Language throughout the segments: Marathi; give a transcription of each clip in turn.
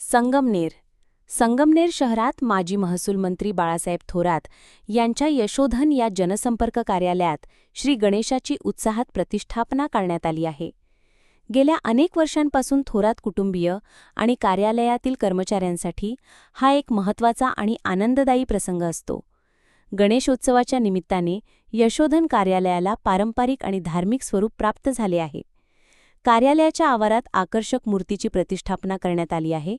संगमनेर. संगमनेर शहरात माजी महसूल मंत्री बाळासाहेब थोरात यांच्या यशोधन या जनसंपर्क कार्यालयात श्री गणेशाची उत्साहात प्रतिष्ठापना करण्यात आली आहे. गेल्या अनेक वर्षांपासून थोरात कुटुंबीय आणि कार्यालयातील कर्मचाऱ्यांसाठी हा एक महत्त्वाचा आणि आनंददायी प्रसंग असतो. गणेशोत्सवाच्या निमित्ताने यशोधन कार्यालयाला पारंपरिक आणि धार्मिक स्वरूप प्राप्त झाले आहे. कार्यालयाच्या आवारात आकर्षक मूर्तीची प्रतिष्ठापना करण्यात आली आहे.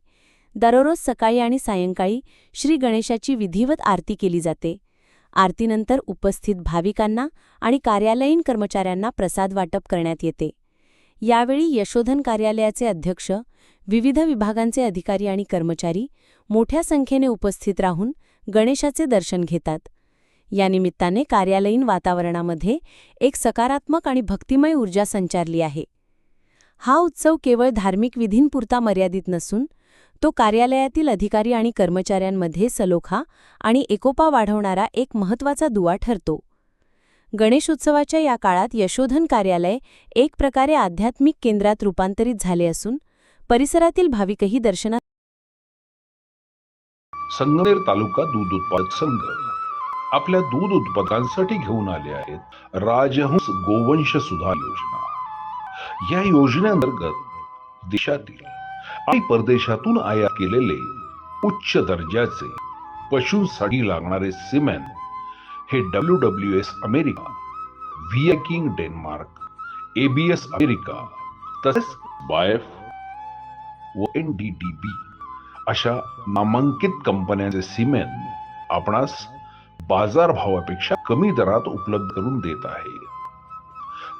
दररोज सकाळी आणि सायंकाळी श्री गणेशाची विधिवत आरती केली जाते. आरतीनंतर उपस्थित भाविकांना आणि कार्यालयीन कर्मचाऱ्यांना प्रसाद वाटप करण्यात येते. यावेळी यशोधन कार्यालयाचे अध्यक्ष विविध विभागांचे अधिकारी आणि कर्मचारी मोठ्या संख्येने उपस्थित राहून गणेशाचे दर्शन घेतात. या निमित्ताने कार्यालयीन वातावरणामध्ये एक सकारात्मक आणि भक्तिमय ऊर्जा संचारली आहे. हा उत्सव केवळ धार्मिक विधींपुरता मर्यादित नसून तो कार्यालयातील अधिकारी आणि कर्मचाऱ्यांमध्ये सलोखा आणि एकोपा वाढवणारा एक महत्त्वाचा दुवा ठरतो. गणेशोत्सवाच्या या काळात यशोधन कार्यालय एक प्रकारे आध्यात्मिक केंद्रात रूपांतरित झाले असून परिसरातील भाविकही दर्शनात संगमेर तालुका दूध उत्पादक संघ आपल्या दूध उत्पादकांसाठी घेऊन आले आहेत राजहंस गोवंश सुधार योजना. या योजनेअंतर्गत देशातील आणि परदेशातून आयात केलेले उच्च दर्जाचे पशूंसाठी लागणारे सिमेंट हे W W S America Viking Denmark ABS America तसेच बायफ व एन डी डी बी अशा नामांकित कंपन्यांचे सिमेंट आपणास बाजारभावापेक्षा कमी दरात उपलब्ध करून देत आहे.